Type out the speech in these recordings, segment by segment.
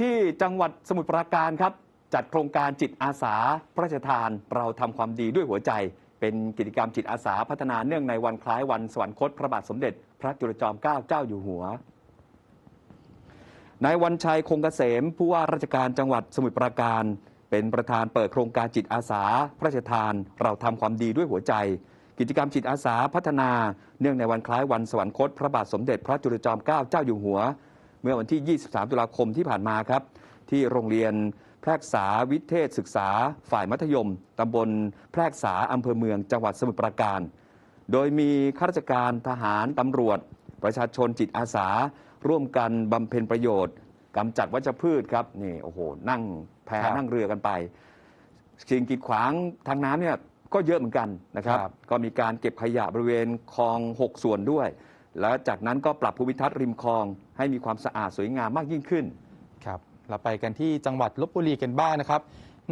ที่จังหวัดสมุทรปราการครับ จัดโครงการจิตอาสา พระราชทาน เราทำความดีด้วยหัวใจ เป็นกิจกรรมจิตอาสาพัฒนาเนื่องในวันคล้ายวันสวรรคตพระบาทสมเด็จ พระจุลจอมเกล้าเจ้าอยู่หัวนายวันชัยคงเกษมผู้ว่าราชการจังหวัดสมุทรปราการ เป็นประธานเปิดโครงการจิตอาสา พระราชทาน เราทำความดีด้วยหัวใจ กิจกรรมจิตอาสาพัฒนา เนื่องในวันคล้ายวันสวรรคต พระบาทสมเด็จพระจุลจอมเกล้าเจ้าอยู่หัว มื่อวันที่ 23 ตุลาคมที่ผ่านมาครับ ที่โรงเรียนแพรกษาวิเทศศึกษาฝ่ายมัธยมตำบลแพรกษาอำเภอเมืองจังหวัดสมุทรปราการ โดยมีข้าราชการทหารตำรวจ ประชาชนจิตอาสา ร่วมกันบำเพ็ญประโยชน์กำจัดวัชพืชครับนี่โอ้โหนั่งแพครับนั่งเรือกันไปสิ่งกีดขวางทางน้ำเนี่ยก็เยอะเหมือนกันนะครับครับก็มีการเก็บขยะบริเวณคลอง 6 ส่วนด้วย แล้วจากนั้นก็ปรับภูมิทัศน์ริมคลอง ให้มีความสะอาดสวยงามมากยิ่งขึ้น ครับ เราไปกันที่จังหวัดลบบุรีกันบ้างนะครับ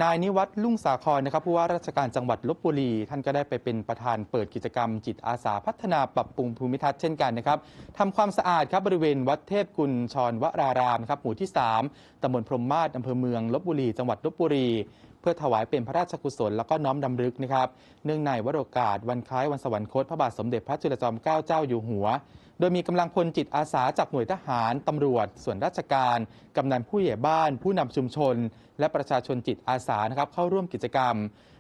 นายนิวัฒน์ลุ่งสาครนะครับผู้ว่าราชการจังหวัดลบบุรี ท่านก็ได้ไปเป็นประธานเปิดกิจกรรม จิตอาสาพัฒนาปรับปรุงภูมิทัศน์เช่นกันนะครับทำความสะอาดครับบริเวณวัดเทพกุลชรวรารามครับหมู่ที่ 3ตำบลพรมมาศอำเภอเมืองลบบุรี จังหวัดลบบุรี เพื่อถวายเป็นพระราชกุศลแล้วก็น้อมดำลึกนะครับ เนื่องในวโรกาสวันคล้ายวันสวรรคตพระบาทสมเด็จพระจุลจอมเกล้าเจ้าอยู่หัว ดยมีกำลังพลจิตอาสาจากหน่วยทหารตำรวจ ส่วนราชการ กำนันผู้ใหญ่บ้าน ผู้นำชุมชน และประชาชนจิตอาสานะครับเข้าร่วมกิจกรรม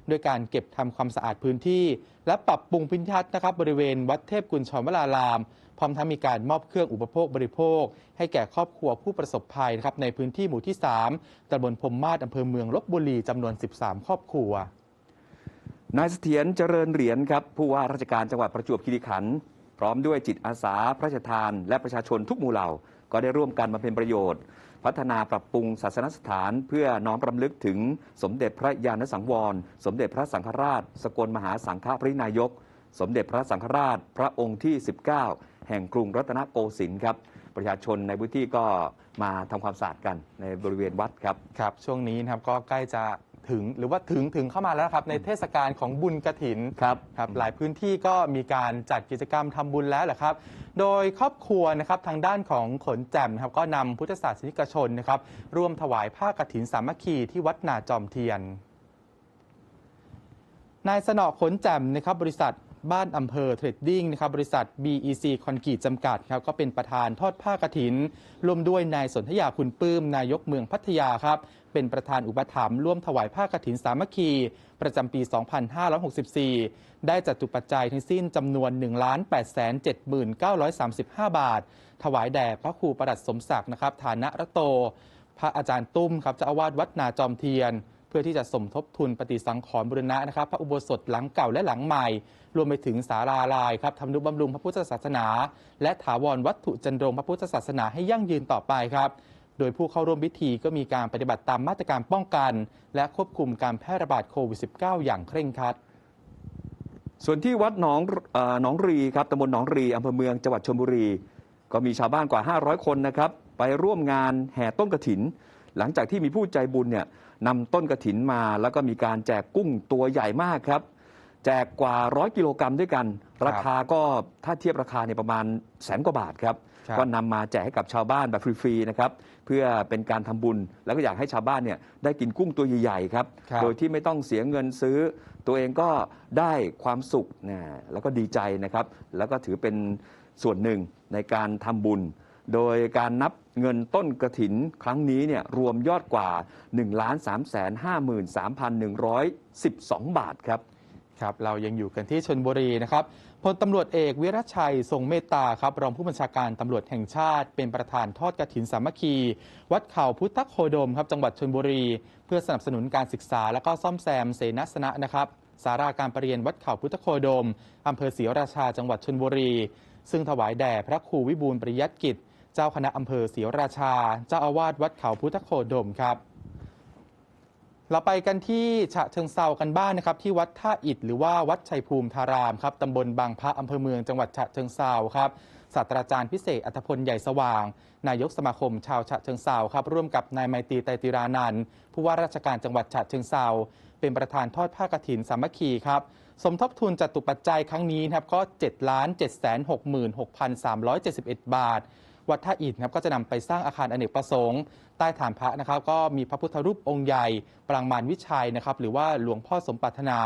โดยการเก็บทำความสะอาดพื้นที่ และปรับปรุงพื้นที่ทัศนะครับบริเวณวัดเทพกุลชรวราราม พร้อมทั้งมีการมอบเครื่องอุปโภคบริโภค ให้แก่ครอบครัวผู้ประสบภัยนะครับในพื้นที่หมู่ที่ 3ตำบลพรมมาศอำเภอเมืองลบบุรีจำนวน 13 ครอบครัว นายเสถียรเจริญเหรียญครับผู้ว่าราชการจังหวัดประจวบคีรีขันธ์ พร้อมด้วยจิตอาสา พระราชทาน และประชาชนทุกหมู่เหล่า ก็ได้ร่วมกันมาเป็นประโยชน์ พัฒนาปรับปรุงศาสนสถาน เพื่อน้อมรำลึกถึงสมเด็จพระญาณสังวร สมเด็จพระสังฆราช สกลมหาสังฆปรินายก สมเด็จพระสังฆราช พระองค์ที่ 19 แห่งกรุงรัตนโกสินทร์ครับประชาชนในพื้นที่ก็มาทำความสะอาดกันในบริเวณวัดครับ ครับ ช่วงนี้นะครับก็ใกล้จะ ถึงหรือว่าถึงถึงเข้ามาแล้วนะครับในเทศกาลของบุญกระถินครับครับหลายพื้นที่ก็มีการจัดกิจกรรมทำบุญแล้วแหละครับ โดยครอบครัวนะครับทางด้านของขนแจ่มนะครับก็นำพุทธศาสนิกชนนะครับร่วมถวายผ้ากฐินสามัคคีที่วัดนาจอมเทียนนายสนอขนแจ่มนะครับบริษัทบ้านอำเภอเทรดดิ้งนะครับบริษัท BEC คอนกรีตจำกัดครับก็เป็นประธานทอดผ้ากฐิน ร่วมด้วยนายสนธยาคุณปื้ม นายกเมืองพัทยาครับ เป็นประธานอุปถัมภ์ร่วมถวายผ้ากฐินสามัคคี ประจำปี 2564 ได้จัดจุปัจจัยทั้งสิ้นจำนวน 1 8 7 9 3 5 บาท ถวายแด่พระครูประดัดสมศักดิ์นะครับ ฐานะระโต พระอาจารย์ตุ้มครับเจ้าอาวาสวัดนาจอมเทียนเพื่อที่จะสมทบทุนปฏิสังขรณ์บุรณะนะครับ พระอุโบสถหลังเก่าและหลังใหม่ รวมไปถึงศาลาลายครับทำนุบำรุงพระพุทธศาสนา และถาวรวัตถุจันโรงพระพุทธศาสนาให้ยั่งยืนต่อไปครับ โดยผู้เข้าร่วมพิธีก็มีการปฏิบัติตามมาตรการป้องกัน และควบคุมการแพร่ระบาดโควิด -19 อย่างเคร่งครัด ส่วนที่วัดหนองเออหนองรีครับตำบลหนองรีอำเภอเมืองจังหวัดชลบุรี ก็มีชาวบ้านกว่า 500 คนนะครับ ไปร่วมงานแห่ต้นกระถิน หลังจากที่มีผู้ใจบุญเนี่ยนำต้นกระถินมา แล้วก็มีการแจกกุ้งตัวใหญ่มากครับ แจกกว่า100กิโลกรัมด้วยกัน ราคาก็ถ้าเทียบราคาเนี่ยประมาณแสนกว่าบาทครับครับก็นำมาแจกให้กับชาวบ้านแบบฟรีๆนะครับเพื่อเป็นการทำบุญแล้วก็อยากให้ชาวบ้านเนี่ยได้กินกุ้งตัวใหญ่ๆครับครับโดยที่ไม่ต้องเสียเงินซื้อ ตัวเองก็ได้ความสุขนะแล้วก็ดีใจนะครับ แล้วก็ถือเป็นส่วนหนึ่งในการทำบุญ โดยการนับเงินต้นกระถินครั้งนี้เนี่ยรวมยอดกว่า 1 3 5 3 1 12 บาทครับ ครับเรายังอยู่กันที่ชนบุรีนะครับพลตำรวจเอกวิรชัยทรงเมตตาครับรองผู้บัญชาการตำรวจแห่งชาติ เป็นประธานทอดกระถินสามัคคี วัดเขาพุทธโคดมครับจังหวัดชนบุรี เพื่อสนับสนุนการศึกษา และก็ซ่อมแซมเสนาสนะนะครับสาราการประเรียนวัดเขาพุทธโคดมอำเภอศรีราชาจังหวัดชนบุรี ซึ่งถวายแด่พระครูวิบูลปริยัติกิจ เจ้าคณะอำเภอศรีราชา เจ้าอาวาสวัดเขาพุทธโคดมครับ เราไปกันที่ฉะเชิงเซากันบ้างนะครับ ที่วัดท่าอิฐหรือว่าวัดชัยภูมิธารามครับตำบลบางพระอำเภอเมืองจังหวัดฉะเชิงเซาครับศาสตราจารย์พิเศษอัธพลใหญ่สว่าง นายกสมาคมชาวฉะเชิงเซาครับร่วมกับนายไมตรีไตรติรานันท์ผู้ว่าราชการจังหวัดฉะเชิงเซาเป็นประธานทอดผ้ากฐินสามัคคีครับสมทบทุนจัดตุปัจจัยครั้งนี้นะครับก็7 7 6 6 371 บาท วัดท่าอิฐนครับก็จะนำไปสร้างอาคารอเนกประสงค์ ใต้ฐานพระนะครับ ก็มีพระพุทธรูปองค์ใหญ่ปรางมารวิชัยนะครับหรือว่าหลวงพ่อสมปรารถนา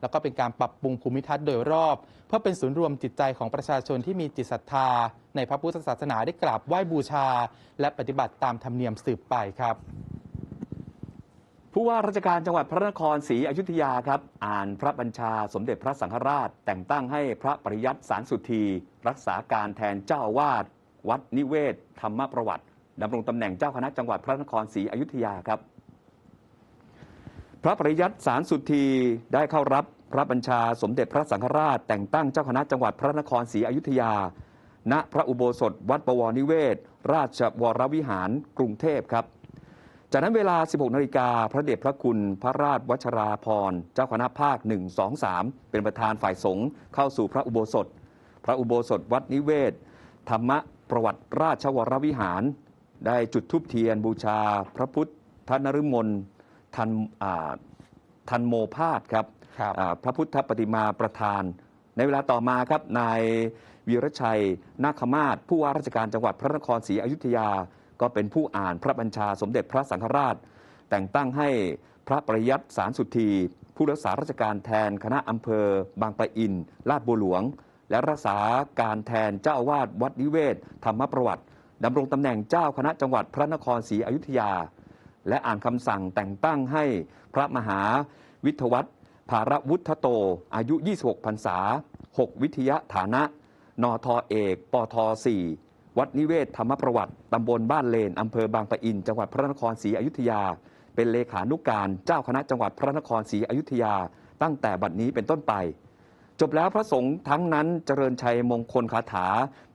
แล้วก็เป็นการปรับปรุงภูมิทัศน์โดยรอบ เพื่อเป็นศูนย์รวมจิตใจของประชาชนที่มีจิตศรัทธา ในพระพุทธศาสนาได้กราบไหว้บูชา และปฏิบัติตามธรรมเนียมสืบไปครับผู้ว่าราชการจังหวัดพระนครศรีอยุธยาครับ อ่านพระบัญชาสมเด็จพระสังฆราช แต่งตั้งให้พระปริยัติสารสุธี รักษาการแทนเจ้าอาวาส วัดนิเวศ ธรรมประวัติดำรงตำแหน่งเจ้าคณะจังหวัดพระนครศรีอยุธยาครับ พระปริยัติสารสุธีได้เข้ารับพระบัญชาสมเด็จพระสังฆราช แต่งตั้งเจ้าคณะจังหวัดพระนครศรีอยุธยา ณพระอุโบสถ วัดบวรนิเวศ ราชวรวิหารกรุงเทพครับ จากนั้นเวลา 16นาฬิกาพระเดชพระคุณ พระราชวัชราพรเจ้าคณะภาค 1 2 3 เป็นประธานฝ่ายสงฆ์เข้าสู่พระอุโบสถ พระอุโบสถวัดนิเวศ ธรรม ประวัติราชวรวิหาร ได้จุดธูปเทียนบูชาพระพุทธนฤมลทันอ่าทันโมพาสครับครับอ่าพระพุทธปฏิมาประธาน ในเวลาต่อมาครับนายวีรชัยนาคมาศผู้ว่าราชการจังหวัดพระนครศรีอยุธยา ก็เป็นผู้อ่านพระบัญชาสมเด็จพระสังฆราช แต่งตั้งให้พระปริยัติสารสุธี ผู้รักษาราชการแทนคณะอำเภอบางปะอินลาดบัวหลวง และรักษาการแทนเจ้าอาวาสวัดนิเวศ ธรรมประวัติดำรงตำแหน่งเจ้าคณะจังหวัดพระนครศรีอยุธยา และอ่านคำสั่งแต่งตั้งให้พระมหาวิทยวัฒน์ภารวุฒโต อายุ 26พรรษา 6 วิทยาฐานะ นทเอก ปท4วัดนิเวศธรรมประวัติตำบลบ้านเลนอำเภอบางปะอิน จังหวัดพระนครศรีอยุธยา เป็นเลขานุกการเจ้าคณะจังหวัดพระนครศรีอยุธยา ตั้งแต่บัดนี้เป็นต้นไป จบแล้วพระสงฆ์ทั้งนั้นเจริญชัยมงคลคาถา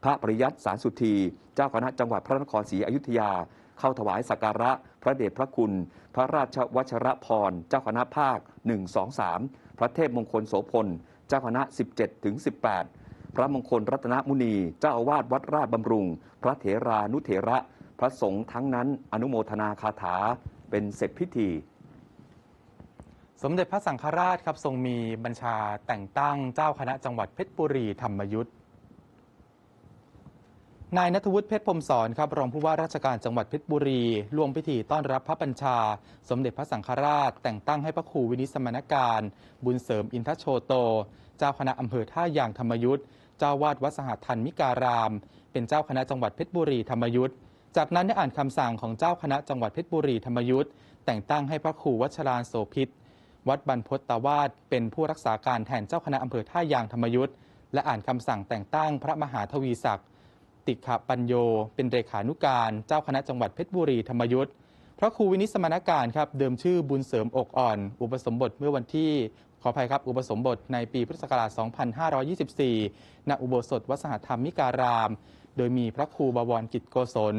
พระปริยัติสารสุธี เจ้าคณะจังหวัดพระนครศรีอยุธยา เข้าถวายสักการะ พระเดชพระคุณ พระราชวัชรพร เจ้าคณะภาค 1 2 3 พระเทพมงคลโสพล เจ้าคณะ 17ถึง18 พระมงคลรัตนมุนี เจ้าอาวาสวัดราชบำรุง พระเถรานุเถระ พระสงฆ์ทั้งนั้นอนุโมทนาคาถาเป็นเสร็จพิธี สมเด็จพระสังฆราชครับทรงมีบัญชาแต่งตั้งเจ้าคณะจังหวัดเพชรบุรีธรรมยุทธนายนัทวุฒิเพชรพรมสอนครับรองผู้ว่าราชการจังหวัดเพชรบุรีร่วมพิธีต้อนรับพระบัญชา สมเด็จพระสังฆราช แต่งตั้งให้พระครูวินิสมณการ บุญเสริมอินทโชโต เจ้าคณะอำเภอท่ายางธรรมยุทธเจ้าวาดวัดสหทันมิการาม เป็นเจ้าคณะจังหวัดเพชรบุรีธรรมยุทธจากนั้นได้อ่านคำสั่งของเจ้าคณะจังหวัดเพชรบุรีธรรมยุทธแต่งตั้งให้พระครูวัชรานโสพิษ วัดบรรพตตาวาสเป็นผู้รักษาการแทนเจ้าคณะอำเภอท่ายางธรรมยุทธ์และอ่านคำสั่งแต่งตั้งพระมหาทวีศักดิ์ติขปัญโย เป็นเลขานุการเจ้าคณะจังหวัดเพชรบุรีธรรมยุทธ์พระครูวินิสมณการครับเดิมชื่อบุญเสริมอกอ่อน อุปสมบทเมื่อวันที่ขออภัยครับ อุปสมบทในปีพุทธศักราช 2524 ณ อุโบสถวัดสหธรรมิการาม โดยมีพระครูบวรกิจโกศล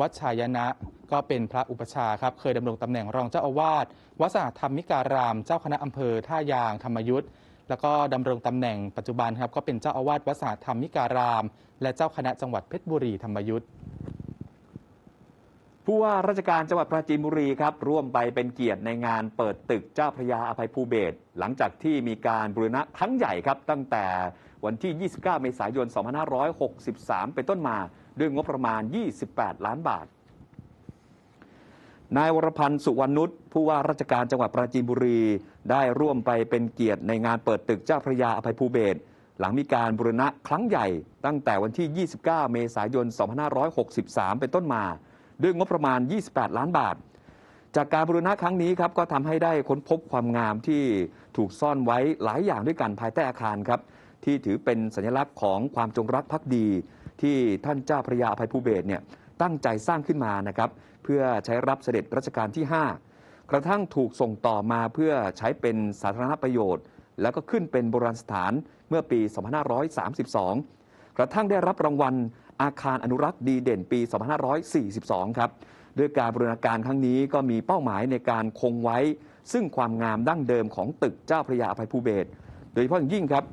วัดชายนะ ก็เป็นพระอุปชาครับ เคยดำรงตำแหน่งรองเจ้าอาวาสวัดสหธรรมิการาม เจ้าคณะอำเภอท่ายางธรรมยุทธแล้วก็ดำรงตำแหน่งปัจจุบันครับก็เป็นเจ้าอาวาสวัดสหธรรมิการาม และเจ้าคณะจังหวัดเพชรบุรีธรรมยุทธผู้ว่าราชการจังหวัดปราจีนบุรีครับร่วมไปเป็นเกียรติในงานเปิดตึกเจ้าพระยาอภัยภูเบศหลังจากที่มีการบูรณะครั้งใหญ่ครับตั้งแต่ วันที่ 29 เมษายน 2563 เป็นต้นมาด้วยงบประมาณ 28 ล้านบาท นายวรพันธ์สุวรรณนุชผู้ว่าราชการจังหวัดปราจีนบุรี ได้ร่วมไปเป็นเกียรติในงานเปิดตึกเจ้าพระยาอภัยภูเบศหลังมีการบูรณะครั้งใหญ่ ตั้งแต่วันที่ 29 เมษายน 2563 เป็นต้นมา ด้วยงบประมาณ 28 ล้านบาท จากการบูรณะครั้งนี้ครับก็ทำให้ได้ค้นพบความงามที่ถูกซ่อนไว้หลายอย่างด้วยกันภายใต้อาคารครับ ที่ถือเป็นสัญลักษณ์ของความจงรักภักดี ที่ท่านเจ้าพระยาอภัยภูเบศเนี่ยตั้งใจสร้างขึ้นมานะครับเพื่อใช้รับเสด็จรัชกาลที่ 5 กระทั่งถูกส่งต่อมาเพื่อใช้เป็นสาธารณประโยชน์ แล้วก็ขึ้นเป็นโบราณสถานเมื่อปี 2532 กระทั่งได้รับรางวัลอาคารอนุรักษ์ดีเด่นปี 2542 ครับด้วยการบรูรณาการครั้งนี้ก็มีเป้าหมายในการคงไว้ ซึ่งความงามดั้งเดิมของตึกเจ้าพระยาอภัยภูเบศโดยเฉพาะอย่างยิ่งครับ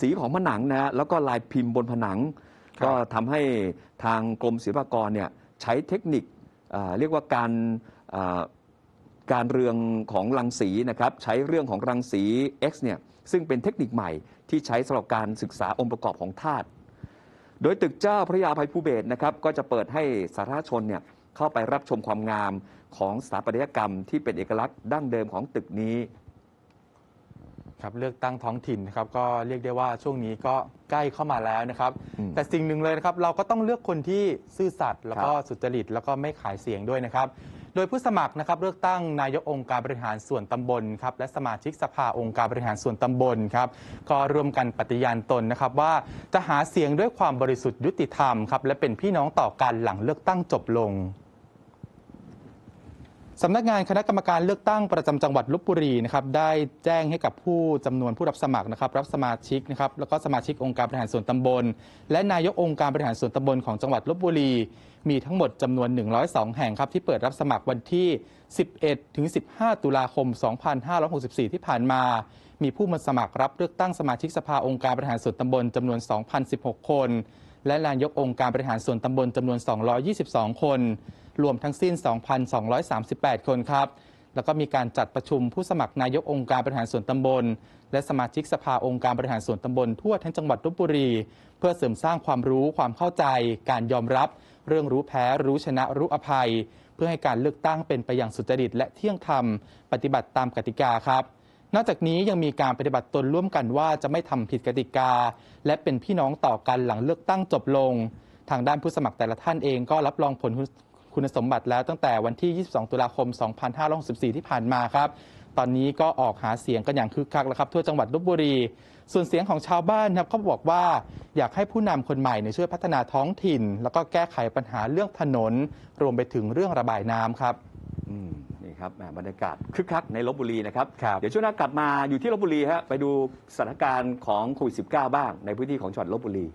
สีของผนังนะฮะแล้วก็ลายพิมพ์บนผนัง ครับ ก็ทำให้ทางกรมศิลปากรเนี่ยใช้เทคนิคอ่าเรียกว่าการอ่าการเรืองของรังสีนะครับใช้เรื่องของรังสี X เนี่ยซึ่งเป็นเทคนิคใหม่ที่ใช้สำหรับการศึกษาองค์ประกอบของธาตุ โดยตึกเจ้าพระยาภัยภูเบศรนะครับก็จะเปิดให้สาธารณชนเนี่ยเข้าไปรับชมความงามของสถาปัตยกรรมที่เป็นเอกลักษณ์ดั้งเดิมของตึกนี้ ครับเลือกตั้งท้องถิ่นนะครับก็เรียกได้ว่าช่วงนี้ก็ใกล้เข้ามาแล้วนะครับ อืมแต่สิ่งหนึ่งเลยนะครับเราก็ต้องเลือกคนที่ซื่อสัตย์แล้วก็ครับสุจริตแล้วก็ไม่ขายเสียงด้วยนะครับ โดยผู้สมัครนะครับเลือกตั้งนายกองค์การบริหารส่วนตำบลครับและสมาชิกสภาองค์การบริหารส่วนตำบลครับก็ร่วมกันปฏิญาณตนนะครับว่าจะหาเสียงด้วยความบริสุทธิ์ยุติธรรมครับและเป็นพี่น้องต่อกันหลังเลือกตั้งจบลง สำนักงานคณะกรรมการเลือกตั้งประจำจังหวัดลบบุรีนะครับได้แจ้งให้กับผู้จำนวนผู้รับสมัครนะครับ รับสมาชิกนะครับแล้วก็สมาชิกองค์การบริหารส่วนตำบล และนายกองค์การบริหารส่วนตำบลของจังหวัดลบบุรี มีทั้งหมดจำนวน 102 แห่งครับที่เปิดรับสมัครวันที่ 11 ถึง 15 ตุลาคม 2564 ที่ผ่านมา มีผู้มาสมัครรับเลือกตั้งสมาชิกสภาองค์การบริหารส่วนตำบลจำนวน 2,016 คน และนายกองค์การบริหารส่วนตำบลจำนวน 222 คน รวมทั้งสิ้น 2,238 คนครับ แล้วก็มีการจัดประชุมผู้สมัครนายกองค์การบริหารส่วนตำบล และสมาชิกสภาองค์การบริหารส่วนตำบลทั่วทั้งจังหวัดลบบุรี เพื่อเสริมสร้างความรู้ความเข้าใจ การยอมรับ เรื่องรู้แพ้รู้ชนะรู้อภัย เพื่อให้การเลือกตั้งเป็นไปอย่างสุจริตและเที่ยงธรรม ปฏิบัติตามกติกาครับนอกจากนี้ยังมีการปฏิบัติตนร่วมกันว่าจะไม่ทำผิดกติกา และเป็นพี่น้องต่อกันหลังเลือกตั้งจบลง ทางด้านผู้สมัครแต่ละท่านเองก็รับรองผล คุณสมบัติแล้วตั้งแต่วันที่ 22 ตุลาคม 2564 ที่ผ่านมาครับ ตอนนี้ก็ออกหาเสียงกันอย่างคึกคักแล้วครับทั่วจังหวัดลบบุรี ส่วนเสียงของชาวบ้านครับเขาบอกว่าอยากให้ผู้นำคนใหม่เนี่ยช่วยพัฒนาท้องถิ่น แล้วก็แก้ไขปัญหาเรื่องถนน รวมไปถึงเรื่องระบายน้ำครับอืมนี่ครับแหม่บรรยากาศคึกคักในลบบุรีนะครับครับเดี๋ยวช่วงหน้ากลับมาอยู่ที่ลบบุรีฮะไปดูสถานการณ์ของโควิด -19 บ้างในพื้นที่ของจังหวัดลบบุรี